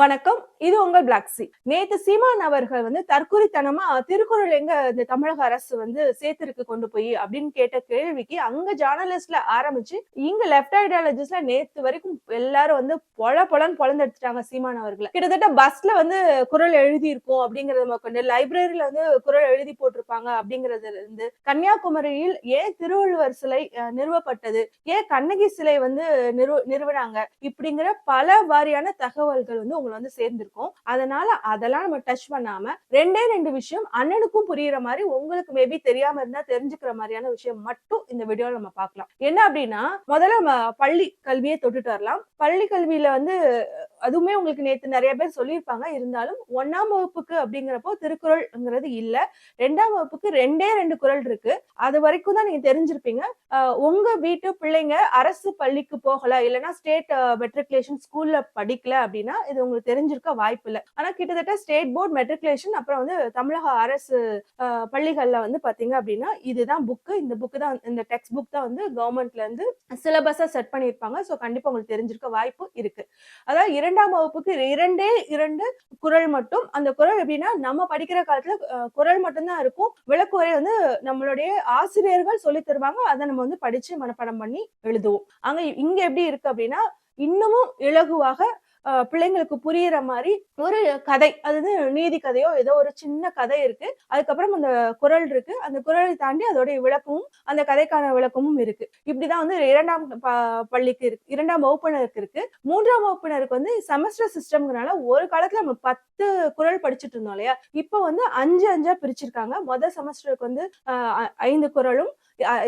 வணக்கம். இது உங்கள் பிளாக்ஸி நேத்து சீமான் அவர்கள் வந்து தற்கொலைத்தனமா திருக்குறள் எங்க இந்த தமிழக அரசு வந்து சேர்த்திருக்கு கொண்டு போய் அப்படின்னு கேட்ட கேள்விக்கு அங்க ஜேர்னலிஸ்ட்ல ஆரம்பிச்சு இங்க லெப்ட் ஐடியாலஜிஸ்ட்ல நேத்து வரைக்கும் எல்லாரும் வந்து பொல பொலன்னு பொழந்தெடுத்துட்டாங்க சீமான் அவர்களை. கிட்டத்தட்ட பஸ்ல வந்து குரல் எழுதி இருக்கும் அப்படிங்கறத கொண்டு லைப்ரரியில வந்து குரல் எழுதி போட்டிருப்பாங்க அப்படிங்கறதுல இருந்து கன்னியாகுமரியில் ஏன் திருவள்ளுவர் சிலை நிறுவப்பட்டது? ஏன் கண்ணகி சிலை வந்து நிறு நிறுவனாங்க? இப்படிங்கிற பல வாரியான தகவல்கள் வந்து உங்களை வந்து சேர்ந்திருக்கும். அதனால அதெல்லாம் நம்ம டச் பண்ணாம ரெண்டே ரெண்டு விஷயம் அண்ணனுக்கும் புரியுற மாதிரி உங்களுக்கு மேபி தெரியாம இருந்தா தெரிஞ்சுக்கிற மாதிரியான விஷயம் மட்டும் இந்த வீடியோல நம்ம பார்க்கலாம். என்ன அப்படின்னா முதல்ல நம்ம பள்ளி கல்வியை தொட்டுட்டு வரலாம். பள்ளி கல்வியில வந்து அதுவுமே உங்களுக்கு நேத்து நிறைய பேர் சொல்லியிருப்பாங்க. இருந்தாலும் ஒன்னாம் வகுப்புக்கு அப்படிங்கிறப்போ திருக்குறள்ங்கிறது இல்ல. ரெண்டாம் வகுப்புக்கு ரெண்டே ரெண்டு குறள் இருக்கு. அது வரைக்கும் தான் நீங்க தெரிஞ்சிருப்பீங்க. உங்க வீட்டு பிள்ளைங்க அரசு பள்ளிக்கு போகல இல்லைன்னா ஸ்டேட் மெட்ரிகுலேஷன் ஸ்கூல்ல படிக்கல அப்படின்னா இது உங்களுக்கு தெரிஞ்சிருக்க வாய்ப்பு இல்லை. ஆனா கிட்டத்தட்ட ஸ்டேட் போர்ட் மெட்ரிகுலேஷன் அப்புறம் வந்து தமிழக அரசு பள்ளிகள்ல வந்து பாத்தீங்க அப்படின்னா இதுதான் புக்கு இந்த புக்கு தான் இந்த டெக்ஸ்ட் புக் தான் வந்து கவர்மெண்ட்ல இருந்து சிலபஸா செட் பண்ணியிருப்பாங்க. ஸோ கண்டிப்பா உங்களுக்கு தெரிஞ்சிருக்க வாய்ப்பு இருக்கு. அதாவது இரண்டாம் வகுப்புக்கு இரண்டே இரண்டு குறள் மட்டும். அந்த குறள் எப்படின்னா நம்ம படிக்கிற காலத்துல குரல் குறள் மட்டும்தான் இருக்கும். விளக்குவரை வந்து நம்மளுடைய ஆசிரியர்கள் சொல்லி தருவாங்க. அதை நம்ம வந்து படிச்சு மனப்பாடம் பண்ணி எழுதுவோம். அங்க இங்க எப்படி இருக்கு அப்படின்னா இன்னமும் இலகுவாக பிள்ளைங்களுக்கு புரியுற மாதிரி ஒரு கதை. அது நீதி கதையோ ஏதோ ஒரு சின்ன கதை இருக்கு. அதுக்கப்புறம் அந்த குறள் இருக்கு. அந்த குரலை தாண்டி அதோடைய விளக்கமும் அந்த கதைக்கான விளக்கமும் இருக்கு. இப்படிதான் வந்து இரண்டாம் பள்ளிக்கு இருக்கு. இரண்டாம் வகுப்பினருக்கு இருக்கு. மூன்றாம் வகுப்பினருக்கு வந்து செமஸ்டர் சிஸ்டம்னால ஒரு காலத்துல நம்ம பத்து குறள் படிச்சுட்டு இருந்தோம் இல்லையா? இப்போ வந்து அஞ்சு அஞ்சா பிரிச்சிருக்காங்க. முதல் செமஸ்டருக்கு வந்து ஐந்து குரலும்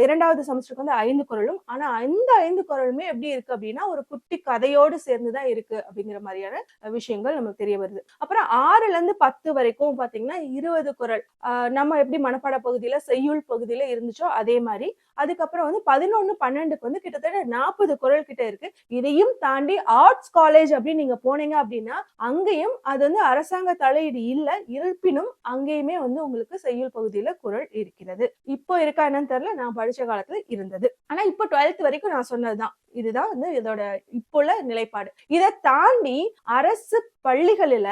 இரண்டாவது செமஸ்டருக்கு வந்து ஐந்து குரலும். ஆனா அந்த ஐந்து குறளுமே எப்படி இருக்கு அப்படின்னா ஒரு குட்டி கதையோடு சேர்ந்துதான் இருக்கு அப்படிங்கிற மாதிரியான விஷயங்கள் நமக்கு தெரிய வருது. அப்புறம் ஆறுல இருந்து பத்து வரைக்கும் பாத்தீங்கன்னா இருபது குறள் நம்ம எப்படி மனப்பாட பகுதியில செய்யுள் பகுதியில இருந்துச்சோ அதே மாதிரி. அதுக்கப்புறம் வந்து பதினொன்னு பன்னெண்டுக்கு வந்து கிட்டத்தட்ட நாற்பது குறள் கிட்ட இருக்கு. இதையும் தாண்டி ஆர்ட்ஸ் காலேஜ் அப்படின்னு நீங்க போனீங்க அப்படின்னா அங்கேயும் அது வந்து அரசாங்க தலையீடு இல்லை இருப்பினும் அங்கேயுமே வந்து உங்களுக்கு செய்யுள் பகுதியில குரல் இருக்கிறது. இப்போ இருக்கா என்னன்னு தெரியல நான் படிச்ச காலத்துல இருந்தது. ஆனா இப்போ டுவெல்த் வரைக்கும் நான் சொன்னதுதான். இதுதான் வந்து இதோட இப்போ உள்ள நிலைப்பாடு. இதை தாண்டி அரசு பள்ளிகளில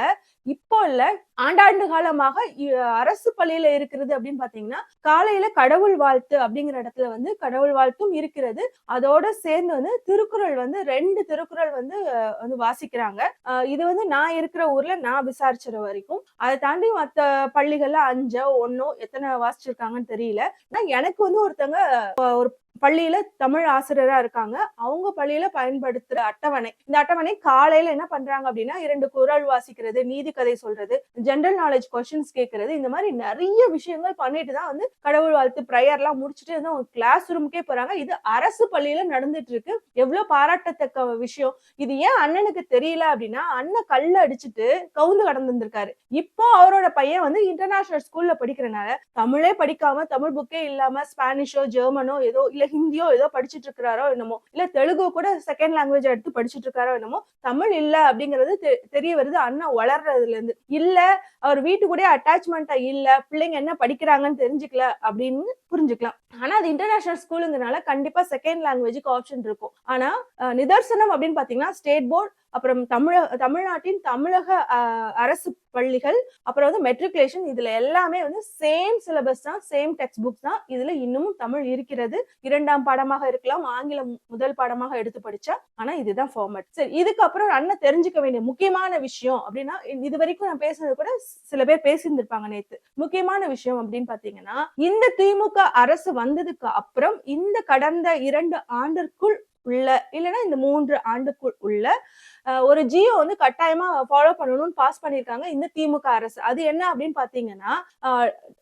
இப்போ இல்ல ஆண்டாண்டு காலமாக இ- அரசு பள்ளியில இருக்கிறது அப்படின்னு பாத்தீங்கன்னா காலையில கடவுள் வாழ்த்து அப்படிங்கிற இடத்துல வந்து கடவுள் வாழ்த்தும் இருக்கிறது. அதோட சேர்ந்து வந்து திருக்குறள் வந்து ரெண்டு திருக்குறள் வந்து வந்து வாசிக்கிறாங்க. அஹ், இது வந்து நான் இருக்கிற ஊர்ல நான் விசாரிச்ச வரைக்கும். அதை தாண்டி மத்த பள்ளிகள்ல அஞ்சோ ஒன்னோ எத்தனை வாசிச்சிருக்காங்கன்னு தெரியல. ஆனா எனக்கு வந்து ஒருத்தங்க ஒரு பள்ளியில தமிழ் ஆசிரியரா இருக்காங்க. அவங்க பள்ளியில பயன்படுத்துற அட்டவணை. இந்த அட்டவணை காலையில என்ன பண்றாங்க அப்படின்னா இரண்டு குரல் வாசிக்கிறது நீதி கதை சொல்றது ஜென்ரல் நாலேஜ் கொஸ்டின்ஸ் கேட்கறது இந்த மாதிரி நிறைய விஷயங்கள் பண்ணிட்டு தான் வந்து கடவுள் வாழ்த்து ப்ரேயர் எல்லாம் முடிச்சுட்டு வந்து அவங்க கிளாஸ் ரூமுக்கே போறாங்க. இது அரசு பள்ளியில நடந்துட்டு இருக்கு. எவ்வளவு பாராட்டத்தக்க விஷயம். இது ஏன் அண்ணனுக்கு தெரியல அப்படின்னா அண்ணன் கல்ல அடிச்சுட்டு கவுந்து கடந்திருந்திருக்காரு. இப்போ அவரோட பையன் வந்து இன்டர்நேஷனல் ஸ்கூல்ல படிக்கிறனால தமிழே படிக்காம தமிழ் புக்கே இல்லாம ஸ்பானிஷோ ஜெர்மனோ ஏதோ இல்ல ஹிந்தியோ ஏதோ படிச்சுட்டு இருக்கிறாரோ என்னமோ இல்ல தெலுங்கு கூட செகண்ட் லாங்குவேஜ் எடுத்து படிச்சுட்டு இருக்காரோ என்னமோ தமிழ் இல்ல அப்படிங்கிறது தெ- தெரிய வருது. அண்ணா வளர்றதுல இருந்து இல்ல அவர் வீட்டு கூட அட்டாச்மெண்டா இல்ல பிள்ளைங்க என்ன படிக்கிறாங்கன்னு தெரிஞ்சுக்கல அப்படின்னு புரிஞ்சுக்கலாம். ஆனா அது இன்டர்நேஷனல் ஸ்கூலுங்கிறனால கண்டிப்பா செகண்ட் லாங்குவேஜுக்கு ஆப்ஷன் இருக்கும். ஆனா நிதர்சனம் அப்படின்னு பாத்தீங்கன்னா ஸ்டேட் போர்டு அப்புறம் தமிழ தமிழ்நாட்டின் தமிழக அஹ், அரசு பள்ளிகள் அப்புறம் வந்து மெட்ரிகுலேஷன் இதுல எல்லாமே வந்து சேம் சிலபஸ் தான் சேம் டெக்ஸ்ட் புக்ஸ் தான். இதுல இன்னமும் தமிழ் இருக்கிறது. இரண்டாம் பாடமாக இருக்கலாம் ஆங்கிலம் முதல் பாடமாக எடுத்து படிச்சா ஆனா இதுதான் ஃபார்மட் சரி இதுக்கப்புறம் அண்ணன் தெரிஞ்சுக்க வேண்டிய முக்கியமான விஷயம் அப்படின்னா இது வரைக்கும் நான் பேசுனது கூட சில பேர் பேசியிருந்திருப்பாங்க நேத்து. முக்கியமான விஷயம் அப்படின்னு பாத்தீங்கன்னா இந்த திமுக அரசு வந்ததுக்கு அப்புறம் இந்த கடந்த இரண்டு ஆண்டிற்குள் உள்ள இல்லைன்னா இந்த மூன்று ஆண்டுக்குள் உள்ள ஒரு ஜியோ வந்து கட்டாயமா ஃபாலோ பண்ணணும்னு பாஸ் பண்ணிருக்காங்க இந்த திமுக அரசு. அது என்ன அப்படின்னு பாத்தீங்கன்னா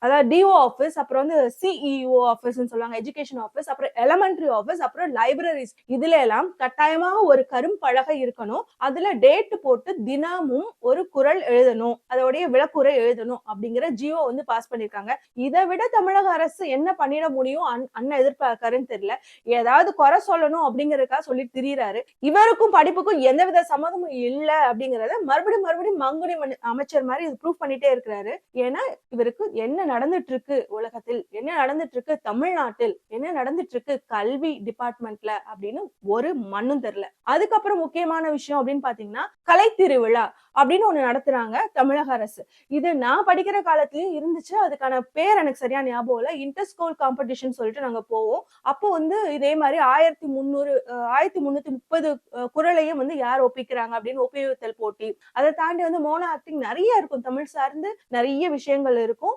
அதாவது டிஓ ஆஃபீஸ் அப்புறம் வந்து சிஇஓ ஆஃபீஸ்னு சொல்லுவாங்க எஜுகேஷன் ஆஃபீஸ் அப்புறம் எலமெண்ட்ரி ஆஃபீஸ் அப்புறம் லைப்ரரிஸ் இதுல எல்லாம் கட்டாயமாக ஒரு கரும்பலகை இருக்கணும். அதுல டேட் போட்டு தினமும் ஒரு குறள் எழுதணும். அதோடைய விளக்குரை எழுதணும் அப்படிங்கிற ஜியோ வந்து பாஸ் பண்ணிருக்காங்க. இதை விட தமிழக அரசு என்ன பண்ணிட முடியும்? அண்ணன் எதிர்பார்க்காருன்னு தெரியல. ஏதாவது குறை சொல்லணும் அப்படிங்கறதுக்காக சொல்லிட்டு திரியறாரு. இவருக்கும் படிப்புக்கும் எந்தவித சம்மதமும் இல்ல அப்படிங்கறத மறுபடியும் மறுபடியும் மங்குடி அமைச்சர் மாதிரி இது ப்ரூவ் பண்ணிட்டே இருக்கிறாரு. ஏன்னா இவருக்கு என்ன நடந்துட்டு இருக்கு உலகத்தில் என்ன நடந்துட்டு இருக்கு தமிழ்நாட்டில் என்ன நடந்துட்டு இருக்கு கல்வி டிபார்ட்மெண்ட்ல அப்படின்னு ஒரு மண்ணும் தெரியல. அதுக்கப்புறம் முக்கியமான விஷயம் அப்படின்னு பாத்தீங்கன்னா கலை திருவிழா அப்படின்னு ஒண்ணு நடத்துறாங்க தமிழக அரசு. இது நான் படிக்கிற காலத்துலயும் இருந்துச்சு அதுக்கான பேர் எனக்கு சரியா ஞாபகம் இல்ல. இன்டர் ஸ்கூல் காம்படிஷன் சொல்லிட்டு நாங்க போவோம். அப்போ வந்து இதே மாதிரி ஆயிரத்தி முந்நூறு ஆயிரத்தி முன்னூத்தி முப்பது குரலையும் வந்து யார் ஒப்பிக்கிறாங்க அப்படின்னு ஒப்பியுத்தல் போட்டி. அதை தாண்டி வந்து மோனோ ஆக்டிங் நிறைய இருக்கும். தமிழ் சார்ந்து நிறைய விஷயங்கள் இருக்கும்.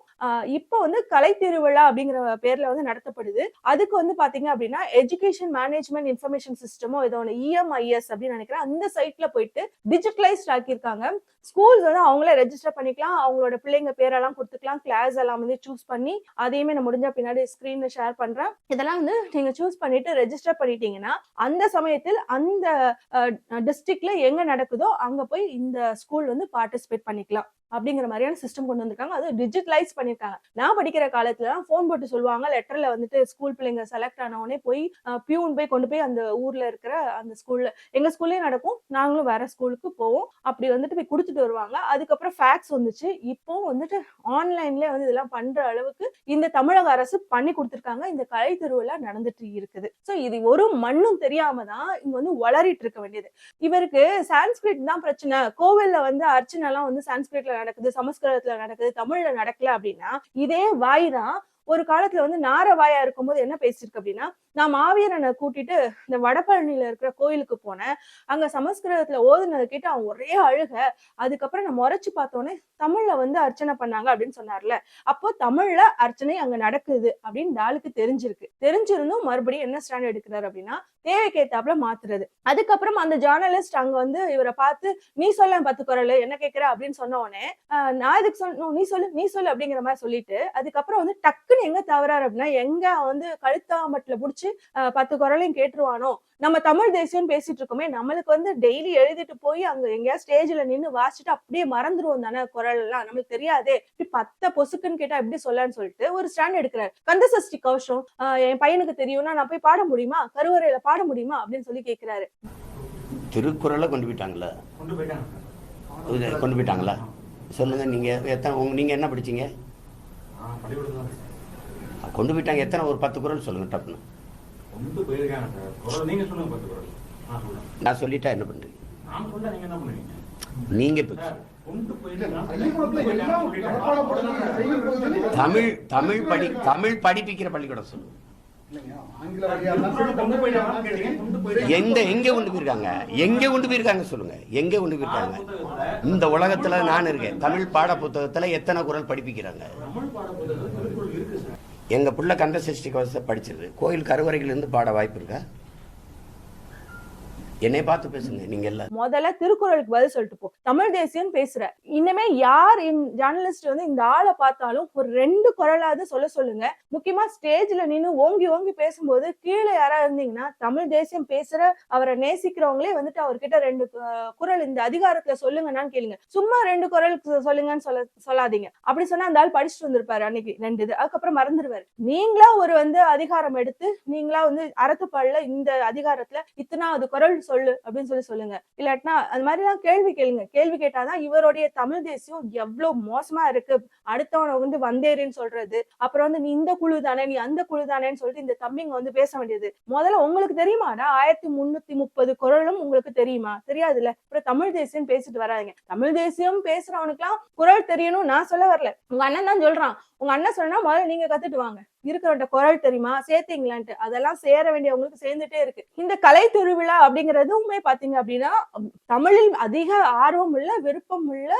இப்போ வந்து கலை திருவிழா அப்படிங்கிற பேர்ல வந்து நடத்தப்படுது. அதுக்கு வந்து பாத்தீங்க அப்படின்னா எஜுகேஷன் மேனேஜ்மெண்ட் இன்ஃபர்மேஷன் சிஸ்டமோ ஏதோ ஒன்று இஎம்ஐஎஸ் அப்படின்னு நினைக்கிறேன். அந்த சைட்ல போயிட்டு டிஜிட்டலைஸ்ட் ஆக்கியிருக்காங்க. ஸ்கூல்ஸ் வந்து அவங்களே ரெஜிஸ்டர் பண்ணிக்கலாம். அவங்களோட பிள்ளைங்க பேரெல்லாம் கொடுத்துக்கலாம். கிளாஸ் எல்லாம் வந்து சூஸ் பண்ணி அதையுமே நான் முடிஞ்ச பின்னாடி ஸ்கிரீன்ல ஷேர் பண்றேன். இதெல்லாம் வந்து நீங்க சூஸ் பண்ணிட்டு ரெஜிஸ்டர் பண்ணிட்டீங்கன்னா அந்த சமயத்தில் அந்த டிஸ்ட்ரிக்ட்ல எங்க நடக்குதோ அங்க போய் இந்த ஸ்கூல் வந்து பார்ட்டிசிபேட் பண்ணிக்கலாம். அப்படிங்கிற மாதிரியான சிஸ்டம் கொண்டு வந்திருக்காங்க. அது டிஜிட்டலைஸ் பண்ணியிருக்காங்க நான் படிக்கிற காலத்துல ஃபோன் போட்டு சொல்லுவாங்க. லெட்டர்ல வந்துட்டு ஸ்கூல் பிள்ளைங்க செலக்ட் ஆன போய் பியூன் போய் கொண்டு போய் அந்த ஊர்ல இருக்கிற அந்த ஸ்கூல்ல எங்க ஸ்கூல்லயே நடக்கும். நாங்களும் வேற ஸ்கூலுக்கு போவோம். அப்படி வந்துட்டு போய் கொடுத்துட்டு வருவாங்க. அதுக்கப்புறம் ஃபேக்ஸ் வந்துச்சு. இப்போ வந்துட்டு ஆன்லைன்ல வந்து இதெல்லாம் பண்ற அளவுக்கு இந்த தமிழக அரசு பண்ணி கொடுத்துருக்காங்க. இந்த கலை திருவிழா நடந்துட்டு இருக்குது. ஸோ இது ஒரு மண்ணும் தெரியாம தான் இங்க வந்து வளரிட்டு இருக்க வேண்டியது. இவருக்கு சான்ஸ்கிரிட் தான் பிரச்சனை. கோவில்ல வந்து அர்ச்சனை எல்லாம் வந்து சான்ஸ்கிரிட்ல நடக்குது சமஸ்கிருதத்துல நடக்குது தமிழ்ல நடக்கல அப்படின்னா இதே வாய் தான் ஒரு காலத்துல வந்து நாரவாயா இருக்கும்போது என்ன பேசியிருக்கு அப்படின்னா நான் மாவீரனை கூட்டிட்டு இந்த வடபழனியில இருக்கிற கோயிலுக்கு போனேன். அங்க சமஸ்கிருதத்துல ஓதுனதை கேட்டு அவன் ஒரே அழுக. அதுக்கப்புறம் நான் முறைச்சு பார்த்தோன்னே தமிழ்ல வந்து அர்ச்சனை பண்ணாங்க அப்படின்னு சொன்னார்ல. அப்போ தமிழ்ல அர்ச்சனை அங்க நடக்குது அப்படின்னு டாலுக்கு தெரிஞ்சிருக்கு. தெரிஞ்சிருந்தும் மறுபடியும் என்ன ஸ்டாண்ட் எடுக்கிறார் அப்படின்னா தேவைக்கு ஏத்தாப்புல மாத்துறது. அதுக்கப்புறம் அந்த ஜேர்னலிஸ்ட் அங்க வந்து இவரை பார்த்து நீ சொல்ல பத்து குரல் என்ன கேக்குற? அப்படின்னு சொன்ன உடனே ஆஹ் நான் இதுக்கு சொல்லணும் நீ சொல்லு நீ சொல்லு அப்படிங்கிற மாதிரி சொல்லிட்டு அதுக்கப்புறம் வந்து டக்குன்னு எங்க தவறாரு அப்படின்னா எங்க அவன் வந்து கழுத்தாமட்டில புடிச்சு பத்து குரலையும் கேட்டுருவானோ நம்ம தமிழ் தேசியம் பேசிட்டு இருக்கோமே நம்மளுக்கு வந்து டெய்லி எழுதிட்டு போய் அங்க எங்கேயா ஸ்டேஜ்ல நின்னு வாசிச்சுட்டு அப்படியே மறந்துருவோம் தானே குரல் எல்லாம் நம்மளுக்கு தெரியாதே. இப்படி பத்த பொசுக்குன்னு கேட்டா எப்படி சொல்லலாம்னு சொல்லிட்டு ஒரு ஸ்டாண்ட் எடுக்கிறாரு கந்த சஷ்டி கவசம் ஆஹ் என் பையனுக்கு தெரியும்னா நான் போய் பாட முடியுமா? கருவறையில பாட முடியுமா? அப்படின்னு சொல்லி கேக்குறாரு. திருக்குறளை கொண்டு போயிட்டாங்களா? கொண்டு போயிட்டாங்க. கொண்டு போயிட்டாங்களா? சொல்லுங்க நீங்க எத்தனை உங்க நீங்க என்ன படிச்சீங்க. கொண்டு போயிட்டாங்க. எத்தனை ஒரு பத்து குரல் சொல்லுங்க டப்புன்னு. நான் சொல்லிட்டா என்ன பண்றீங்க நீங்க தமிழ் தமிழ் படி தமிழ் படிப்பிக்கிற பள்ளிக்கூடம் சொல்லுங்க போயிருக்காங்க எங்க எங்க கொண்டு போயிருக்காங்க? எங்க கொண்டு போயிருக்காங்க சொல்லுங்க. எங்க கொண்டு போயிருக்காங்க? இந்த உலகத்துல நான் இருக்கேன். தமிழ் பாட புத்தகத்துல எத்தனை குரல் படிப்பிக்கிறாங்க தமிழ் பாட புத்தகத்துல திருக்குறள் இருக்கு எங்கள் பிள்ளை கந்த சஷ்டி கவசத்தை படிச்சிருது கோயில் கருவறையிலேருந்து பாட வாய்ப்பு இருக்கா? என்னை பார்த்து பேசுங்க நீங்க எல்லாம் முதல்ல திருக்குறளுக்கு பதில் சொல்லிட்டு போ. தமிழ் தேசியம் பேசுற. இனிமே யார் ஜேர்னலிஸ்ட் வந்து இந்த ஆளை பார்த்தாலும் ஒரு ரெண்டு குரலாவது சொல்ல சொல்லுங்க. முக்கியமா ஸ்டேஜ்ல நின்னு ஓங்கி ஓங்கி பேசும்போது கீழே யாரா இருந்தீங்கன்னா தமிழ் தேசியம் பேசுற அவரை நேசிக்கிறவங்களே வந்துட்டு அவர்கிட்ட ரெண்டு குரல் இந்த அதிகாரத்துல சொல்லுங்கன்னு கேளுங்க. சும்மா ரெண்டு குரல் சொல்லுங்கன்னு சொல்ல சொல்லாதீங்க. அப்படி சொன்னா அந்த ஆள் படிச்சுட்டு வந்திருப்பாரு அன்னைக்கு ரெண்டு இது. அதுக்கப்புறம் மறந்துடுவாரு நீங்களா ஒரு வந்து அதிகாரம் எடுத்து நீங்களா வந்து அறத்துப்பாடுல இந்த அதிகாரத்துல இத்தனாவது குரல் சொல்லு அப்படின்னு சொல்லி சொல்லுங்க. இல்லாட்டினா அது மாதிரி கேள்வி கேளுங்க. கேள்வி கேட்டாதான் இவருடைய தமிழ் தேசியம் எவ்வளவு மோசமா இருக்கு. அடுத்தவனை வந்து வந்தேரின்னு சொல்றது. அப்புறம் வந்து நீ இந்த குழு தானே நீ அந்த குழு தானேன்னு சொல்லிட்டு இந்த தம்பிங்க வந்து பேச வேண்டியது. முதல்ல உங்களுக்கு தெரியுமாடா ஆயிரத்தி முன்னூத்தி முப்பது குரலும் உங்களுக்கு தெரியுமா? தெரியாதுல்ல? அப்புறம் தமிழ் தேசியம் பேசிட்டு வராதிங்க. தமிழ் தேசியம் பேசுறவனுக்குலாம் குரல் தெரியணும் நான் சொல்ல வரல. உங்க அண்ணன் தான் சொல்றான். உங்க அண்ணன் சொன்னா முதல்ல நீங்க கத்துட்டு வாங்க. இருக்கிறவன்ட்ட குரல் தெரியுமா? சேர்த்தீங்களான்ட்டு. அதெல்லாம் சேர வேண்டியவங்களுக்கு சேர்ந்துட்டே இருக்கு. இந்த கலை திருவிழா அப்படிங்கறதுமே பாத்தீங்க அப்படின்னா தமிழில் அதிக ஆர்வம் உள்ள விருப்பம் உள்ள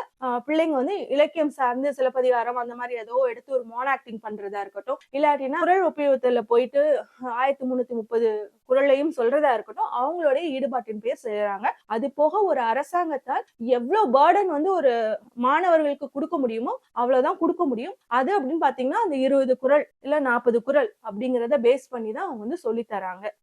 பிள்ளைங்க வந்து இலக்கியம் சார்ந்து சிலப்பதிகாரம் அந்த மாதிரி ஏதோ எடுத்து ஒரு மோன் ஆக்டிங் பண்றதா இருக்கட்டும். இல்லாட்டினா குரல் உபயோகத்துல போயிட்டு ஆயிரத்தி முன்னூத்தி முப்பது குரலையும் சொல்றதா இருக்கட்டும் அவங்களுடைய ஈடுபாட்டின் பேர் செய்யறாங்க அது போக ஒரு அரசாங்கத்தால் எவ்வளவு பேர்டன் வந்து ஒரு மாணவர்களுக்கு கொடுக்க முடியுமோ அவ்வளவுதான் கொடுக்க முடியும். அது அப்படின்னு பாத்தீங்கன்னா அந்த இருபது குரல் இல்ல நாற்பது குரல் அப்படிங்கறத பேஸ் பண்ணி தான் அவங்க வந்து சொல்லி தராங்க.